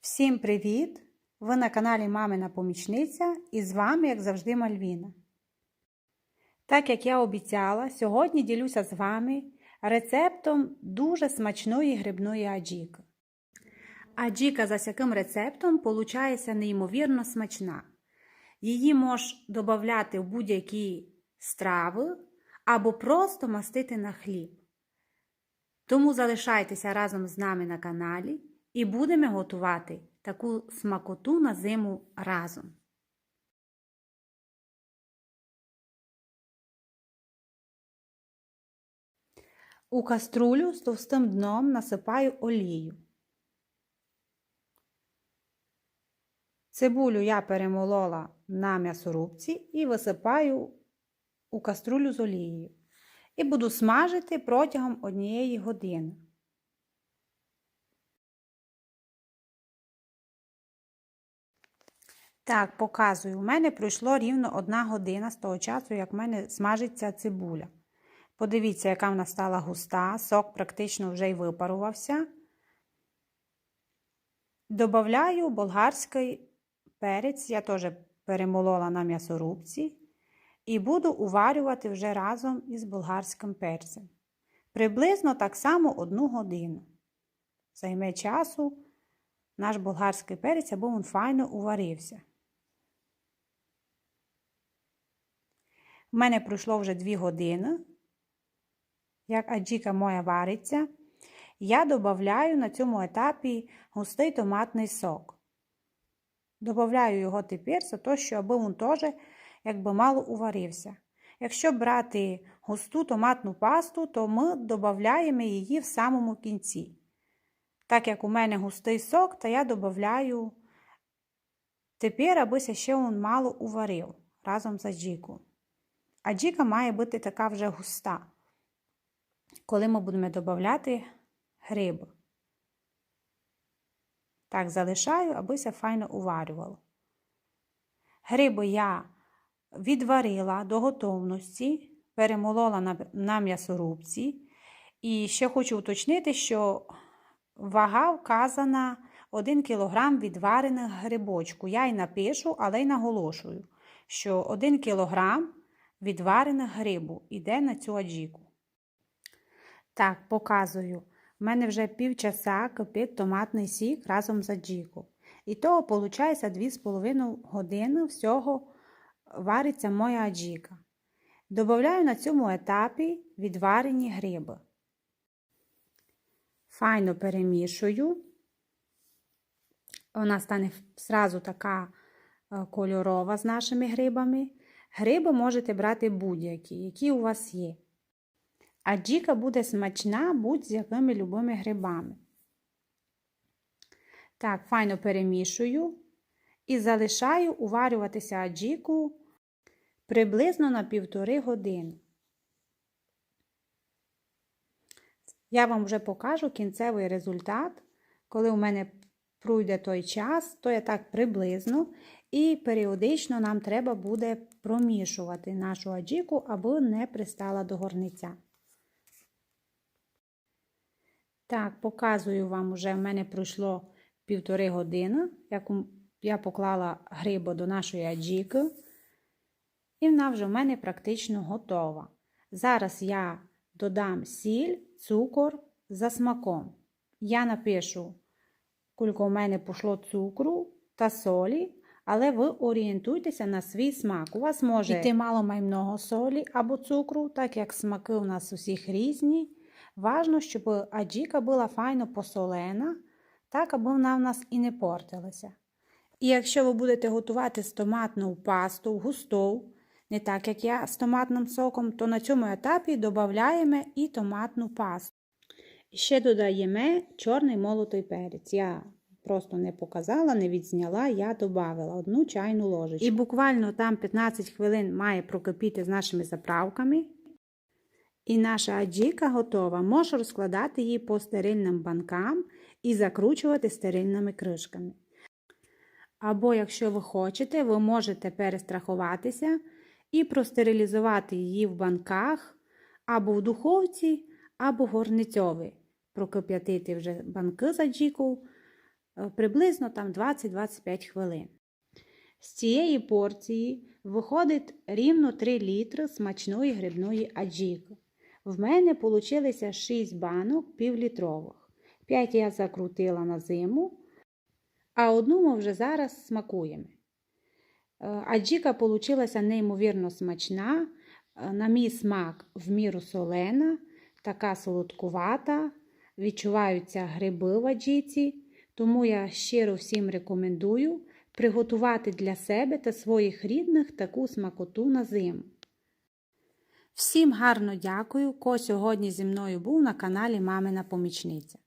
Всім привіт! Ви на каналі Мамина Помічниця і з вами, як завжди, Мальвіна. Так як я обіцяла, сьогодні ділюся з вами рецептом дуже смачної грибної аджіки. Аджіка за сяким рецептом получається неймовірно смачна. Її можеш додати в будь-які страви або просто мастити на хліб. Тому залишайтеся разом з нами на каналі і будемо готувати таку смакоту на зиму разом. У каструлю з товстим дном насипаю олію. Цибулю я перемолола на м'ясорубці і висипаю у каструлю з олією. І буду смажити протягом однієї години. Так, показую. У мене пройшло рівно одна година з того часу, як в мене смажиться цибуля. Подивіться, яка вона стала густа, сок практично вже й випарувався. Добавляю болгарський перець, я теж перемолола на м'ясорубці. І буду уварювати вже разом із болгарським перцем. Приблизно так само одну годину. Займе часу наш болгарський перець, аби він файно уварився. У мене пройшло вже 2 години. Як аджіка моя вариться, я додаю на цьому етапі густий томатний сок. Добавляю його тепер, за те, що аби він теж якби мало уварився. Якщо брати густу томатну пасту, то ми додаємо її в самому кінці. Так як у мене густий сок, то я додаю тепер, аби ще він мало уварив разом з аджіку. Аджіка має бути така вже густа, коли ми будемо додати гриб. Так, залишаю, аби се файно уварювало. Гриби я відварила до готовності, перемолола на, на м'ясорубці. І ще хочу уточнити, що вага вказана 1 кг відварених грибочку. Я й напишу, але й наголошую, що 1 кг відварених грибу йде на цю аджіку. Так, показую. У мене вже півчаса кипить томатний сік разом з аджіку. І того, виходить, 2,5 години всього вариться моя аджіка. Добавляю на цьому етапі відварені гриби. Файно перемішую. Вона стане зразу така кольорова з нашими грибами. Гриби можете брати будь-які, які у вас є. Аджіка буде смачна будь-з якими любими грибами. Так, файно перемішую і залишаю уварюватися аджіку приблизно на півтори години. Я вам вже покажу кінцевий результат, коли у мене пройде той час, то я так приблизно, і періодично нам треба буде промішувати нашу аджіку, аби не пристала до горниця. Так, показую вам, вже в мене пройшло півтори години, як я поклала грибо до нашої аджіки, і вона вже в мене практично готова. Зараз я додам сіль, цукор за смаком. Я напишу, скільки в мене пішло цукру та солі, але ви орієнтуйтеся на свій смак. У вас може йти мало маймного солі або цукру, так як смаки у нас усіх різні. Важно, щоб аджіка була файно посолена, так, аби вона в нас і не портилася. І якщо ви будете готувати з томатну пасту густу, не так як я з томатним соком, то на цьому етапі додаємо і томатну пасту. Ще додаємо чорний молотий перець. Я просто не показала, не відзняла, я додала одну чайну ложечку. І буквально там 15 хвилин має прокипіти з нашими заправками. І наша аджіка готова. Можеш розкладати її по стерильним банкам і закручувати стерильними кришками. Або, якщо ви хочете, ви можете перестрахуватися і простерилізувати її в банках або в духовці, або горницьові. Прокип'ятити вже банки з аджікою е, приблизно там 20-25 хвилин. З цієї порції виходить рівно 3 літри смачної грибної аджіки. В мене вийшло 6 банок півлітрових. 5 я закрутила на зиму, а одну ми вже зараз смакуємо. Е, Аджіка вийшла неймовірно смачна, е, на мій смак в міру солена, така солодкувата, відчуваються гриби в аджіці, тому я щиро всім рекомендую приготувати для себе та своїх рідних таку смакоту на зиму. Всім гарно дякую, ко сьогодні зі мною був на каналі Мамина Помічниця.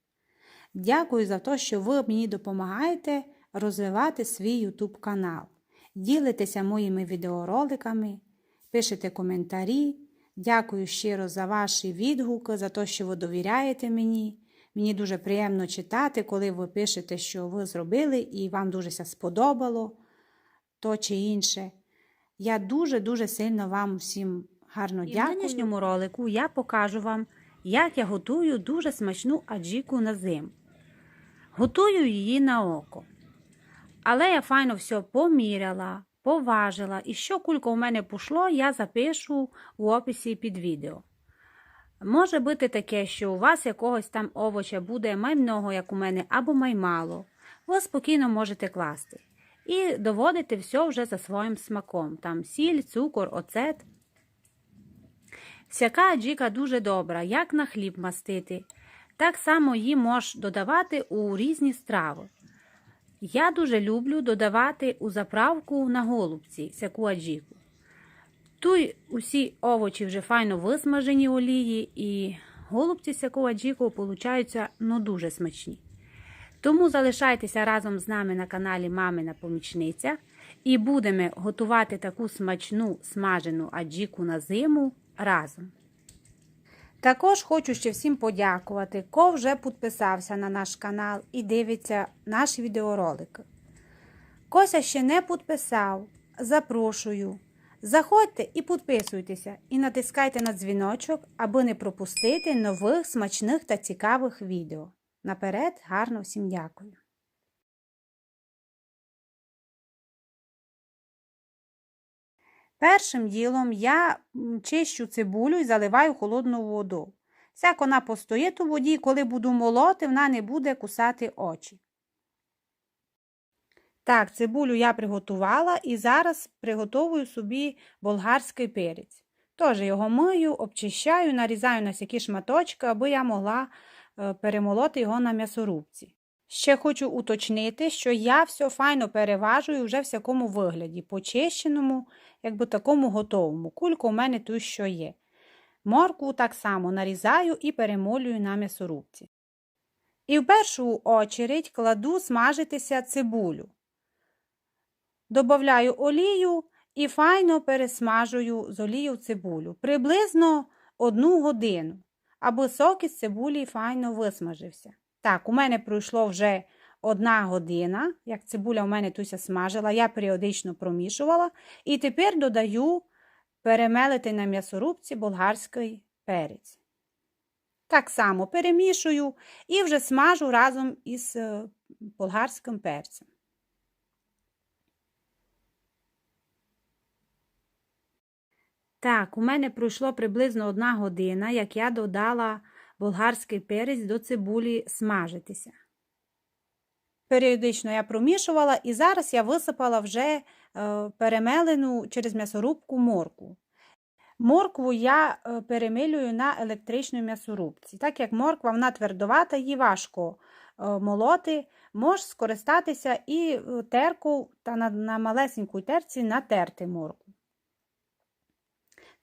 Дякую за те, що ви мені допомагаєте розвивати свій YouTube канал. Ділитеся моїми відеороликами, пишете коментарі. Дякую щиро за ваші відгуки, за те, що ви довіряєте мені. Мені дуже приємно читати, коли ви пишете, що ви зробили і вам дуже сподобало то чи інше. Я дуже-дуже сильно вам всім гарно І в дякую. нинішньому ролику я покажу вам, як я готую дуже смачну аджіку на зим. Готую її на око. Але я файно все поміряла, поважила, і що кулько у мене пішло, я запишу в описі під відео. Може бути таке, що у вас якогось там овоча буде май много, як у мене, або май мало. Ви спокійно можете класти. І доводити все вже за своїм смаком. Там сіль, цукор, оцет. Всяка аджіка дуже добра, як на хліб мастити. Так само її можеш додавати у різні страви. Я дуже люблю додавати у заправку на голубці всяку аджіку. Тут усі овочі вже файно висмажені в олії, і голубці всяку аджіку получаються ну, дуже смачні. Тому залишайтеся разом з нами на каналі Мамина Помічниця і будемо готувати таку смачну смажену аджіку на зиму разом. Також хочу ще всім подякувати, хто вже підписався на наш канал і дивиться наші відеоролики. Кося ще не підписав, запрошую. Заходьте і підписуйтеся, і натискайте на дзвіночок, аби не пропустити нових смачних та цікавих відео. Наперед, гарно всім дякую. Першим ділом я чищу цибулю і заливаю холодну воду. Всяк вона постоїть у воді, коли буду молоти, вона не буде кусати очі. Так, цибулю я приготувала і зараз приготовую собі болгарський перець. Тож його мию, обчищаю, нарізаю на всякі шматочки, аби я могла е, перемолоти його на м'ясорубці. Ще хочу уточнити, що я все файно переважую вже в всякому вигляді, почищеному, якби такому готовому. Кулька у мене тут що є. Моркву так само нарізаю і перемолюю на м'ясорубці. І в першу очередь кладу смажитися цибулю. Добавляю олію і файно пересмажую з олією цибулю. Приблизно одну годину, аби сок із цибулі файно висмажився. Так, у мене пройшло вже одна година, як цибуля у мене туся смажила, я періодично промішувала. І тепер додаю перемелити на м'ясорубці болгарський перець. Так само перемішую і вже смажу разом із е, болгарським перцем. Так, у мене пройшло приблизно одна година, як я додала болгарський перець до цибулі смажитися. Періодично я промішувала і зараз я висипала вже е, перемелену через м'ясорубку моркву. Моркву я е, перемилюю на електричній м'ясорубці. Так як морква вона твердовата, її важко е, молоти, можеш скористатися і терку та на, на малесенькій терці натерти моркву.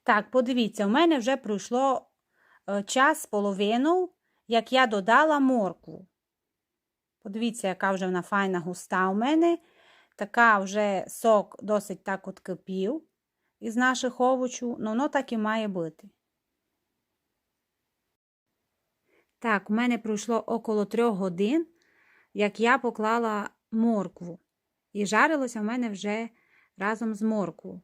Так, подивіться, у мене вже пройшло е, час з половину, як я додала моркву. Подивіться, яка вже вона файна густа у мене. Така вже сок досить так от кипів із наших овочів, ну воно так і має бути. Так, у мене пройшло около трьох годин, як я поклала моркву. І жарилося в мене вже разом з морквою.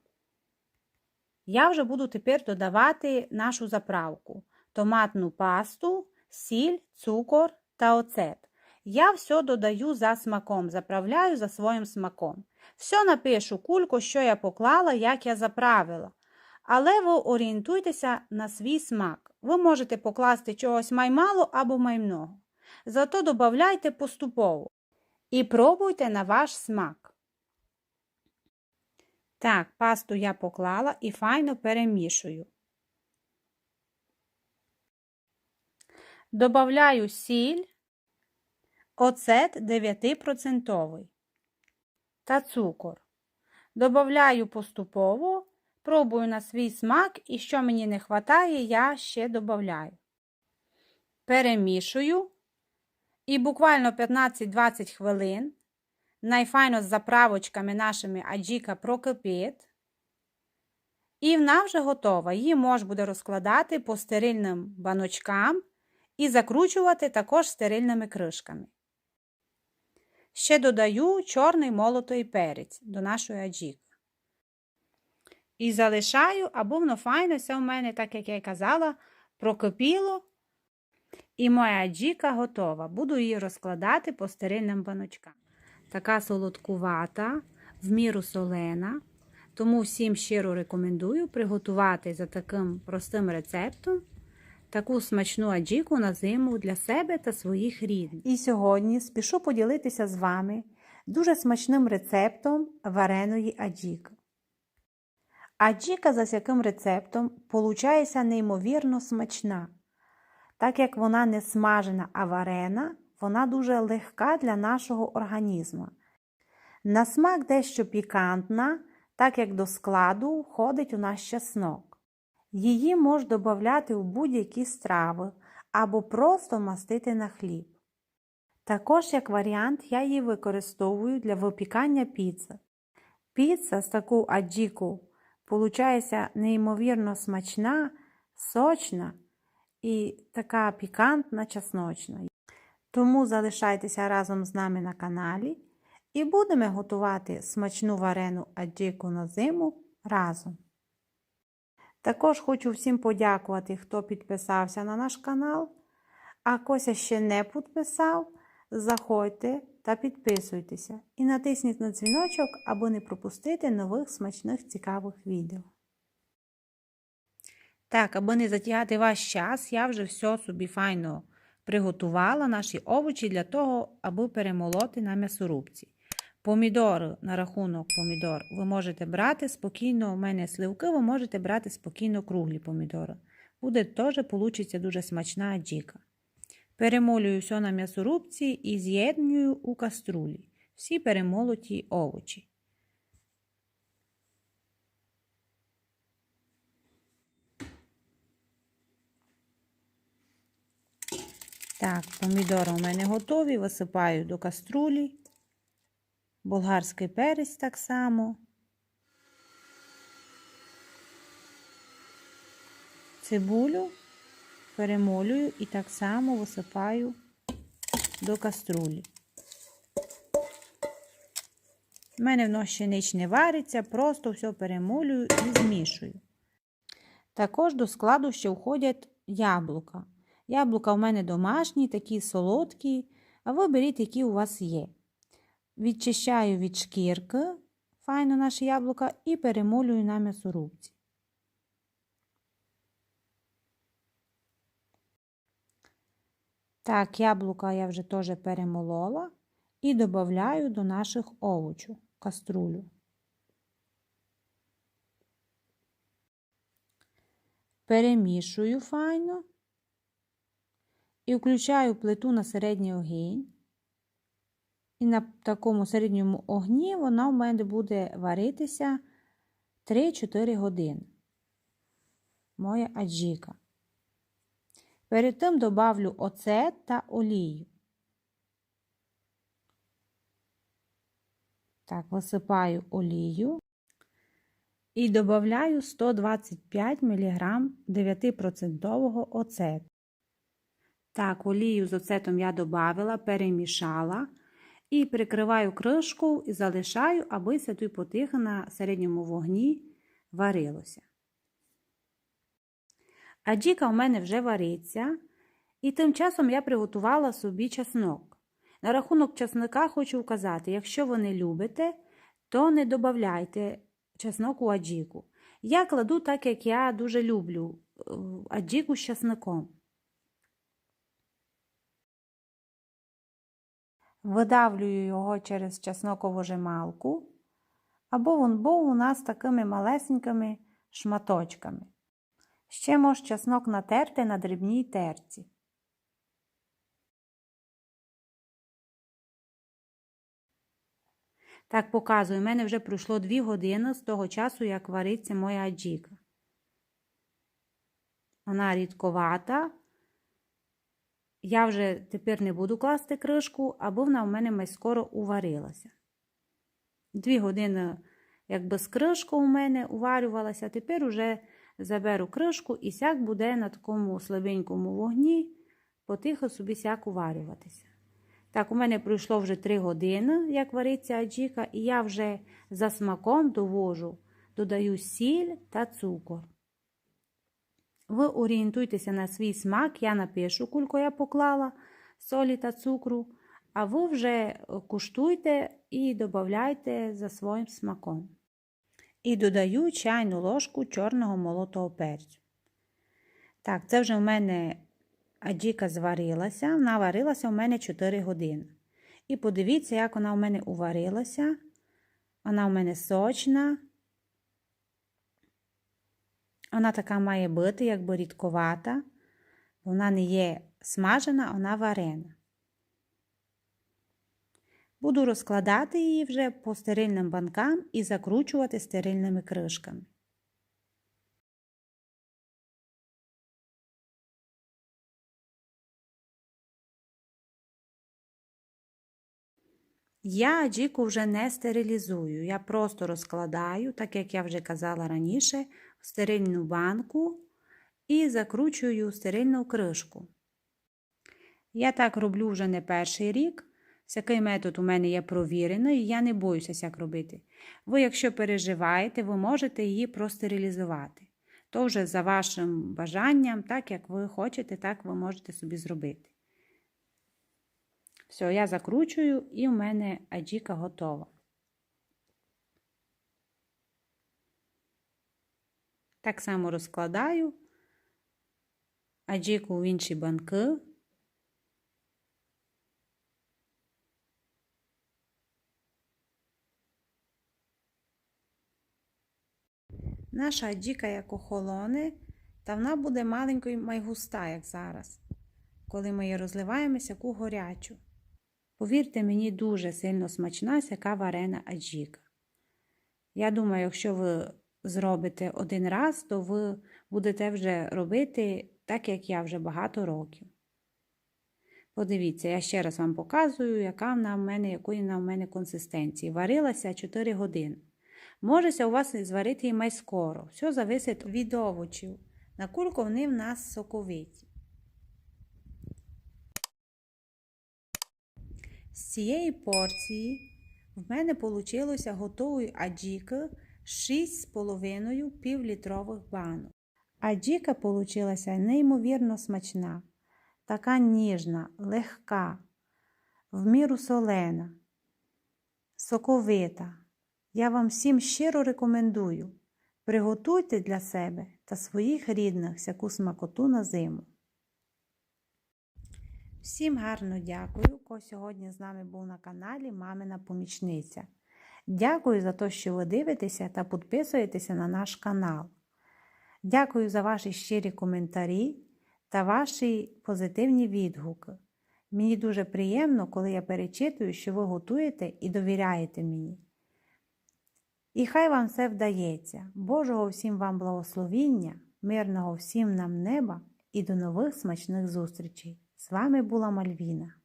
Я вже буду тепер додавати нашу заправку: томатну пасту, сіль, цукор та оцет. Я все додаю за смаком, заправляю за своїм смаком. Все напишу кульку, що я поклала, як я заправила. Але ви орієнтуйтеся на свій смак. Ви можете покласти чогось маймало або маймного. Зато додавайте поступово. І пробуйте на ваш смак. Так, пасту я поклала і файно перемішую. Добавляю сіль, оцет 9% та цукор. Добавляю поступово, пробую на свій смак і що мені не вистачає, я ще додаю. Перемішую і буквально 15-20 хвилин найфайно з заправочками нашими аджіка прокипить. І вона вже готова. Її можна буде розкладати по стерильним баночкам і закручувати також стерильними кришками. Ще додаю чорний молотий перець до нашої аджіки. І залишаю, або воно файно все в мене, так як я й казала, прокипіло. І моя аджіка готова. Буду її розкладати по стерильним баночкам. Така солодкувата, в міру солена. Тому всім щиро рекомендую приготувати за таким простим рецептом таку смачну аджіку на зиму для себе та своїх рідних. І сьогодні спішу поділитися з вами дуже смачним рецептом вареної аджіки. Аджіка за яким рецептом получається неймовірно смачна. Так як вона не смажена, а варена, вона дуже легка для нашого організму. На смак дещо пікантна, так як до складу входить у наш чеснок. Її можна додати у будь-які страви або просто мастити на хліб. Також, як варіант, я її використовую для випікання піци. Піца з таку аджіку получається неймовірно смачна, сочна і така пікантна, чесночна. Тому залишайтеся разом з нами на каналі і будемо готувати смачну варену аджику на зиму разом. Також хочу всім подякувати, хто підписався на наш канал. А Кося ще не підписав, заходьте та підписуйтеся і натисніть на дзвіночок, аби не пропустити нових смачних цікавих відео. Так, аби не затягати ваш час, я вже все собі файно приготувала наші овочі для того, аби перемолоти на м'ясорубці. Помідори на рахунок помідор ви можете брати спокійно, у мене сливки, ви можете брати спокійно круглі помідори. Буде теж получиться дуже смачна аджіка. Перемолюю все на м'ясорубці і з'єднюю у каструлі. Всі перемолоті овочі. Так, помідори у мене готові, висипаю до каструлі. Болгарський перець так само. Цибулю перемолюю і так само висипаю до каструлі. У мене воно ще ніч не вариться, просто все перемолюю і змішую. Також до складу ще входять яблука. Яблука у мене домашні, такі солодкі, а ви беріть, які у вас є. Відчищаю від шкірки файно наші яблука і перемолюю на м'ясорубці. Так, яблука я вже теж перемолола і додаю до наших овочів каструлю. Перемішую файно і включаю плиту на середній огінь. І на такому середньому огні вона в мене буде варитися 3-4 години. Моя аджіка. Перед тим добавлю оцет та олію. Так, висипаю олію і додаю 125 мг 9% оцету. Так, олію з оцетом я додавила, перемішала. І прикриваю кришку і залишаю, аби тут потихо на середньому вогні варилося. Аджіка у мене вже вариться, і тим часом я приготувала собі чеснок. На рахунок чесника хочу вказати, якщо ви не любите, то не додавайте чеснок у аджіку. Я кладу так, як я дуже люблю е, аджіку з чесником. Видавлюю його через чеснокову жемалку, або він був у нас такими малесенькими шматочками. Ще мож чеснок натерти на дрібній терці. Так показую, у мене вже пройшло 2 години з того часу, як вариться моя аджіка. Вона рідковата. Я вже тепер не буду класти кришку, або вона в мене май скоро уварилася. Дві години, якби з кришку у мене уварювалася, тепер уже заберу кришку і сяк буде на такому слабенькому вогні потихо собі сяк уварюватися. Так, у мене пройшло вже 3 години, як вариться аджіка, і я вже за смаком довожу, додаю сіль та цукор. Ви орієнтуйтеся на свій смак, я напишу, кулько я поклала солі та цукру, а ви вже куштуйте і додайте за своїм смаком. І додаю чайну ложку чорного молотого перцю. Так, це вже в мене аджіка зварилася, вона варилася у мене 4 години. І подивіться, як вона у мене уварилася. Вона у мене сочна. Вона така має бути, якби рідковата. Вона не є смажена, вона варена. Буду розкладати її вже по стерильним банкам і закручувати стерильними кришками. Я аджіку вже не стерилізую. Я просто розкладаю, так як я вже казала раніше, в стерильну банку і закручую стерильну кришку. Я так роблю вже не перший рік. Всякий метод у мене є провірений, і я не боюся сяк робити. Ви, якщо переживаєте, ви можете її простерилізувати. То вже за вашим бажанням, так як ви хочете, так ви можете собі зробити. Все, я закручую, і в мене аджіка готова. Так само розкладаю аджіку в інші банки. Наша аджіка як охолоне, та вона буде маленькою майгуста, як зараз, коли ми її розливаємо сяку горячу. Повірте, мені дуже сильно смачна сяка варена аджіка. Я думаю, якщо ви зробите один раз, то ви будете вже робити так, як я вже багато років. Подивіться, я ще раз вам показую, яка вона в мене, якої вона в мене консистенції. Варилася 4 години. Можеся у вас зварити і май скоро. Все зависить від овочів. На кульку вони в нас соковиті. З цієї порції в мене вийшло готової аджіки 6,5 півлітрових банок. Аджіка вийшла неймовірно смачна, така ніжна, легка, в міру солена, соковита. Я вам всім щиро рекомендую. Приготуйте для себе та своїх рідних всяку смакоту на зиму. Всім гарно дякую, хто сьогодні з нами був на каналі Мамина Помічниця. Дякую за те, що ви дивитеся та підписуєтеся на наш канал. Дякую за ваші щирі коментарі та ваші позитивні відгуки. Мені дуже приємно, коли я перечитую, що ви готуєте і довіряєте мені. І хай вам все вдається. Божого всім вам благословіння, мирного всім нам неба і до нових смачних зустрічей! З вами була Мальвіна.